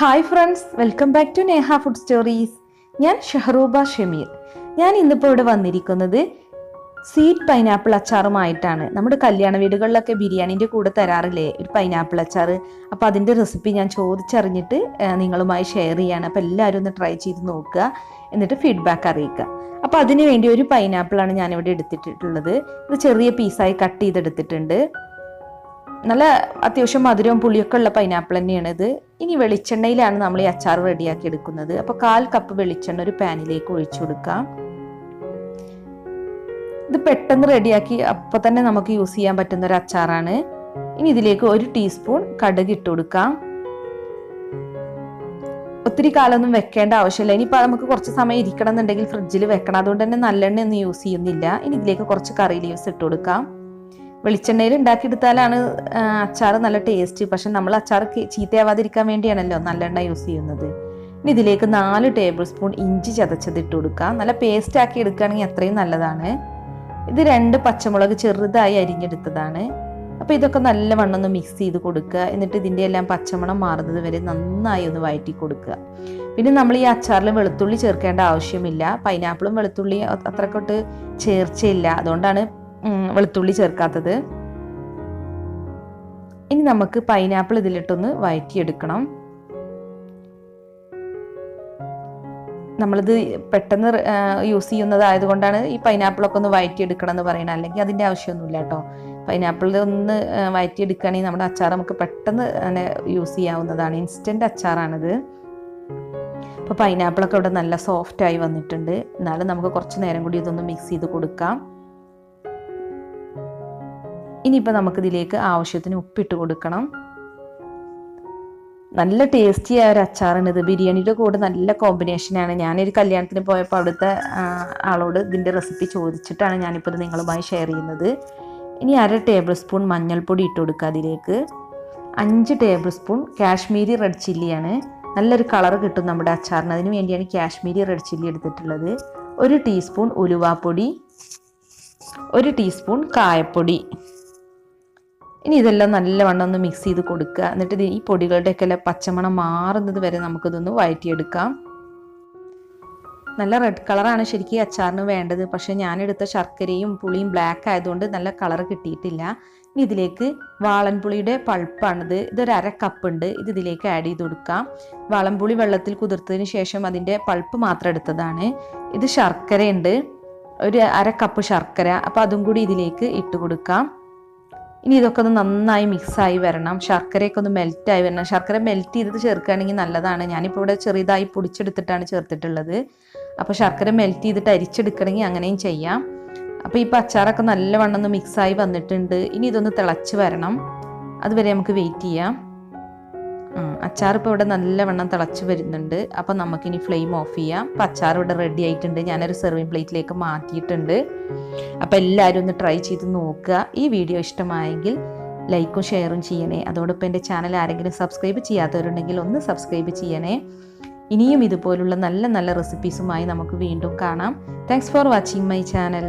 Hi friends welcome back to Neha food stories ഞാൻ ഷെഹറൂബ ഷമീർ. ഞാൻ ഇന്നിപ്പോൾ ഇവിടെ വന്നിരിക്കുന്നത് സ്വീറ്റ് പൈനാപ്പിൾ അച്ചാറുമായിട്ടാണ്. നമ്മുടെ കല്യാണ വീടുകളിലൊക്കെ ബിരിയാണിന്റെ കൂടെ തരാറില്ലേ? ഒരു പൈനാപ്പിൾ അച്ചാർ അപ്പോൾ അതിന്റെ റെസിപ്പി ഞാൻ ചോദിച്ചറിഞ്ഞിട്ട് നിങ്ങളുമായി ഷെയർ ചെയ്യാണ്. അപ്പോൾ എല്ലാവരും ഒന്ന് ട്രൈ ചെയ്ത് നോക്കുക. എന്നിട്ട് ഫീഡ്ബാക്ക് അറിയിക്കുക. അപ്പോൾ അതിന് വേണ്ടി ഒരു പൈനാപ്പിളാണ് ഞാനിവിടെ എടുത്തിട്ടുള്ളത്. ഇത് ചെറിയ പീസായി കട്ട് ചെയ്തെടുത്തിട്ടുണ്ട്. നല്ല അത്യാവശ്യം മധുരവും പുളിയൊക്കെ ഉള്ള പൈനാപ്പിൾ തന്നെയാണ് ഇത്. ഇനി വെളിച്ചെണ്ണയിലാണ് നമ്മൾ ഈ അച്ചാർ റെഡിയാക്കി എടുക്കുന്നത്. അപ്പോൾ കാൽ കപ്പ് വെളിച്ചെണ്ണ ഒരു പാനിലേക്ക് ഒഴിച്ചു കൊടുക്കാം. ഇത് പെട്ടെന്ന് റെഡിയാക്കി അപ്പോൾ തന്നെ നമുക്ക് യൂസ് ചെയ്യാൻ പറ്റുന്ന ഒരു അച്ചാറാണ്. ഇനി ഇതിലേക്ക് ഒരു ടീസ്പൂൺ കടുക് ഇട്ട് കൊടുക്കാം. ഒത്തിരി കാലമൊന്നും വെക്കേണ്ട ആവശ്യമില്ല. ഇനിയിപ്പോൾ നമുക്ക് കുറച്ച് സമയം ഇരിക്കണം എന്നുണ്ടെങ്കിൽ ഫ്രിഡ്ജിൽ വെക്കണം. അതുകൊണ്ട് തന്നെ നല്ലെണ്ണ ഒന്നും യൂസ് ചെയ്യുന്നില്ല. ഇനി ഇതിലേക്ക് കുറച്ച് കറി ലീവ്സ് ഇട്ട് കൊടുക്കാം. വെളിച്ചെണ്ണയിൽ ഉണ്ടാക്കിയെടുത്താലാണ് അച്ചാർ നല്ല ടേസ്റ്റ് പക്ഷെ നമ്മൾ അച്ചാർ ചീത്തയാവാതിരിക്കാൻ വേണ്ടിയാണല്ലോ നല്ലെണ്ണ യൂസ് ചെയ്യുന്നത്. ഇനി ഇതിലേക്ക് നാല് ടേബിൾ സ്പൂൺ ഇഞ്ചി ചതച്ചത് ഇട്ട് കൊടുക്കാം നല്ല പേസ്റ്റ് ആക്കി എടുക്കുകയാണെങ്കിൽ അത്രയും നല്ലതാണ്. ഇത് രണ്ട് പച്ചമുളക് ചെറുതായി അരിഞ്ഞെടുത്തതാണ്. അപ്പോൾ ഇതൊക്കെ നല്ലവണ്ണം ഒന്ന് മിക്സ് ചെയ്ത് കൊടുക്കുക. എന്നിട്ട് ഇതിന്റെ എല്ലാം പച്ചമണം മാറുന്നത് വരെ നന്നായി ഒന്ന് വഴറ്റി കൊടുക്കുക. പിന്നെ നമ്മൾ ഈ അച്ചാറിൽ വെളുത്തുള്ളി ചേർക്കേണ്ട ആവശ്യമില്ല. പൈനാപ്പിളും വെളുത്തുള്ളിയും അത്രക്കൊട്ട് ചേർച്ചയില്ല. അതുകൊണ്ടാണ് വെളുത്തുള്ളി ചേർക്കാത്തത്. ഇനി നമുക്ക് പൈനാപ്പിൾ ഇതിലിട്ടൊന്ന് വഴറ്റിയെടുക്കണം നമ്മളിത് പെട്ടെന്ന് യൂസ് ചെയ്യുന്നതായതുകൊണ്ടാണ് ഈ പൈനാപ്പിളൊക്കെ ഒന്ന് വഴറ്റിയെടുക്കണം എന്ന് പറയുന്നത്. അല്ലെങ്കിൽ അതിന്റെ ആവശ്യമൊന്നുമില്ല കേട്ടോ. പൈനാപ്പിളിൽ ഒന്ന് വഴറ്റിയെടുക്കുകയാണെങ്കിൽ നമ്മുടെ അച്ചാർ നമുക്ക് പെട്ടെന്ന് തന്നെ യൂസ് ചെയ്യാവുന്നതാണ്. ഇൻസ്റ്റന്റ് അച്ചാറാണിത്. അപ്പോൾ പൈനാപ്പിളൊക്കെ ഇവിടെ നല്ല സോഫ്റ്റായി വന്നിട്ടുണ്ട്. എന്നാലും നമുക്ക് കുറച്ച് നേരം കൂടി ഇതൊന്ന് മിക്സ് ചെയ്ത് കൊടുക്കാം. ഇനിയിപ്പോൾ നമുക്കിതിലേക്ക് ആവശ്യത്തിന് ഉപ്പിട്ട് കൊടുക്കണം. നല്ല ടേസ്റ്റി ആയ ഒരു അച്ചാറാണ് ഇത് ബിരിയാണിയുടെ കൂടെ നല്ല കോമ്പിനേഷനാണ് ഞാനൊരു കല്യാണത്തിന് പോയപ്പോൾ അവിടുത്തെ ആളോട് ഇതിന്റെ റെസിപ്പി ചോദിച്ചിട്ടാണ് ഞാനിപ്പോൾ ഇത് നിങ്ങളുമായി ഷെയർ ചെയ്യുന്നത്. ഇനി അര ടേബിൾ സ്പൂൺ മഞ്ഞൾപ്പൊടി ഇട്ട് കൊടുക്കുക അതിലേക്ക്. അഞ്ച് ടേബിൾ സ്പൂൺ കാശ്മീരി റെഡ് ചില്ലിയാണ് നല്ലൊരു കളർ കിട്ടും നമ്മുടെ അച്ചാറിന്. അതിന് വേണ്ടിയാണ് കാശ്മീരി റെഡ് ചില്ലി എടുത്തിട്ടുള്ളത്. ഒരു ടീസ്പൂൺ ഉലുവാപ്പൊടി. ഒരു ടീസ്പൂൺ കായപ്പൊടി. ഇനി ഇതെല്ലാം നല്ലവണ്ണം ഒന്ന് മിക്സ് ചെയ്ത് കൊടുക്കുക. എന്നിട്ട് ഈ പൊടികളുടെയൊക്കെ എല്ലാം പച്ചമണം മാറുന്നത് വരെ നമുക്കിതൊന്ന് വഴറ്റിയെടുക്കാം. നല്ല റെഡ് കളറാണ് ശരിക്കും അച്ചാറിന് വേണ്ടത്. പക്ഷേ ഞാനെടുത്ത ശർക്കരയും പുളിയും ബ്ലാക്ക് ആയതുകൊണ്ട് നല്ല കളർ കിട്ടിയിട്ടില്ല. ഇനി ഇതിലേക്ക് വാളൻപുളിയുടെ പൾപ്പാണിത്. ഇതൊരു അര കപ്പ് ഉണ്ട്. ഇത് ഇതിലേക്ക് ആഡ് ചെയ്ത് കൊടുക്കാം. വാളൻപുളി വെള്ളത്തിൽ കുതിർത്തതിന് ശേഷം അതിന്റെ പൾപ്പ് മാത്രം എടുത്തതാണ്. ഇത് ശർക്കരയുണ്ട്. ഒരു അര കപ്പ് ശർക്കര. അപ്പോൾ അതും കൂടി ഇതിലേക്ക് ഇട്ട് കൊടുക്കാം. ഇനി ഇതൊക്കെ ഒന്ന് നന്നായി മിക്സായി വരണം. ശർക്കരയൊക്കെ ഒന്ന് മെൽറ്റായി വരണം. ശർക്കര മെൽറ്റ് ചെയ്തത് ചേർക്കുകയാണെങ്കിൽ നല്ലതാണ്. ഞാനിപ്പോൾ ഇവിടെ ചെറിയതായി പൊടിച്ചെടുത്തിട്ടാണ് ചേർത്തിട്ടുള്ളത്. അപ്പോൾ ശർക്കര മെൽറ്റ് ചെയ്തിട്ട് അരിച്ചെടുക്കണമെങ്കിൽ അങ്ങനെയും ചെയ്യാം. അപ്പോൾ ഈ അച്ചാറൊക്കെ നല്ലവണ്ണം ഒന്ന് മിക്സായി വന്നിട്ടുണ്ട്. ഇനി ഇതൊന്ന് തിളച്ച് വരണം. അതുവരെ നമുക്ക് വെയിറ്റ് ചെയ്യാം. അച്ചാർ ഇപ്പോൾ ഇവിടെ നല്ലവണ്ണം തിളച്ച് വരുന്നുണ്ട്. അപ്പോൾ നമുക്കിനി ഫ്ലെയിം ഓഫ് ചെയ്യാം. അപ്പോൾ അച്ചാർ ഇവിടെ റെഡി ആയിട്ടുണ്ട്. ഞാനൊരു സെർവിങ് പ്ലേറ്റിലേക്ക് മാറ്റിയിട്ടുണ്ട്. അപ്പോൾ എല്ലാവരും ഒന്ന് ട്രൈ ചെയ്ത് നോക്കുക. ഈ വീഡിയോ ഇഷ്ടമായെങ്കിൽ ലൈക്കും ഷെയറും ചെയ്യണേ. അതോടൊപ്പം എന്റെ ചാനൽ ആരെങ്കിലും സബ്സ്ക്രൈബ് ചെയ്യാത്തവരുണ്ടെങ്കിൽ ഒന്ന് സബ്സ്ക്രൈബ് ചെയ്യണേ. ഇനിയും ഇതുപോലുള്ള നല്ല നല്ല റെസിപ്പീസുമായി നമുക്ക് വീണ്ടും കാണാം. Thanks for watching my channel